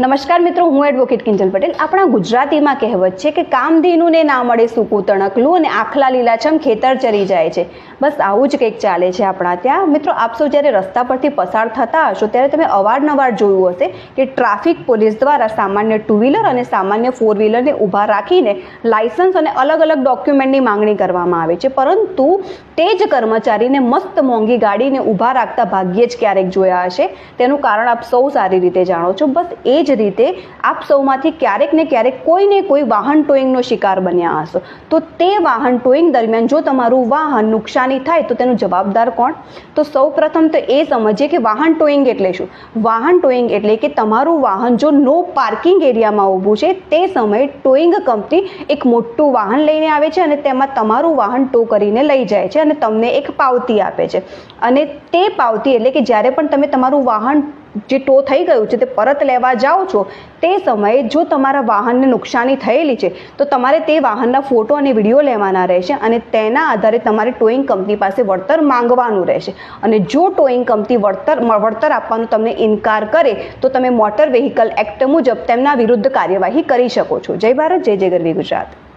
નમસ્કાર મિત્રો, હું એડવોકેટ કિંજલ પટેલ. આપણા ગુજરાતીમાં કહેવત છે કે કામધેનુને ના મળે સૂકું તણકલું અને આખલા લીલાછમ ખેતર ચરી જાય છે. બસ આવું જ કંઈક ચાલે છે આપણા ત્યાં. મિત્રો, આપ સૌ જ્યારે રસ્તા પરથી પસાર થતા હશો, ત્યારે તમે અવારનવાર જોયું હશે કે ટ્રાફિક પોલીસ દ્વારા સામાન્ય ટુ વ્હીલર અને સામાન્ય ફોર વ્હીલરને ઊભા રાખીને લાયસન્સ અને અલગ અલગ ડોક્યુમેન્ટની માંગણી કરવામાં આવે છે. પરંતુ તે જ કર્મચારીને મસ્ત મોંઘી ગાડીને ઊભા રાખતા ભાગ્યે જ ક્યારેક જોયા હશે. તેનું કારણ આપ સૌ સારી રીતે જાણો છો. બસ એ જ રીતે આપ સૌમાંથી ક્યારેક ને ક્યારેક કોઈને કોઈ વાહન ટોઈંગનો શિકાર બન્યા હશો. તો તે વાહન ટોઈંગ દરમિયાન જો તમારું વાહન નુકસાની થાય તો તેનું જવાબદાર કોણ? તો સૌ પ્રથમ તો એ સમજીએ કે વાહન ટોઈંગ એટલે શું? વાહન ટોઈંગ એટલે કે તમારું વાહન જો નો પાર્કિંગ એરિયામાં ઊભું છે, તે સમયે ટોઈંગ કંપની એક મોટું વાહન લઈને આવે છે અને તેમાં તમારું વાહન ટો કરીને લઈ જાય છે અને તમને એક પાવતી આપે છે. અને તે પાવતી એટલે કે જ્યારે પણ તમે તમારું વાહન જે ટો થઈ ગયું છે, તે પરત લેવા જાઓ છો, તે સમયે જો તમારા વાહનને નુકસાની થયેલી છે, તો તમારે તે વાહનના ફોટો અને વીડિયો લેવાના રહેશે અને તેના આધારે તમારે ટોઈંગ કંપની પાસે વળતર માંગવાનું રહેશે. અને જો ટોઈંગ કંપની વળતર વળતર આપવાનો તમને ઇનકાર કરે, તો તમે મોટર વેહિકલ એક્ટ મુજબ તેમના વિરુદ્ધ કાર્યવાહી કરી શકો છો. જય ભારત, જય જય ગરવી ગુજરાત.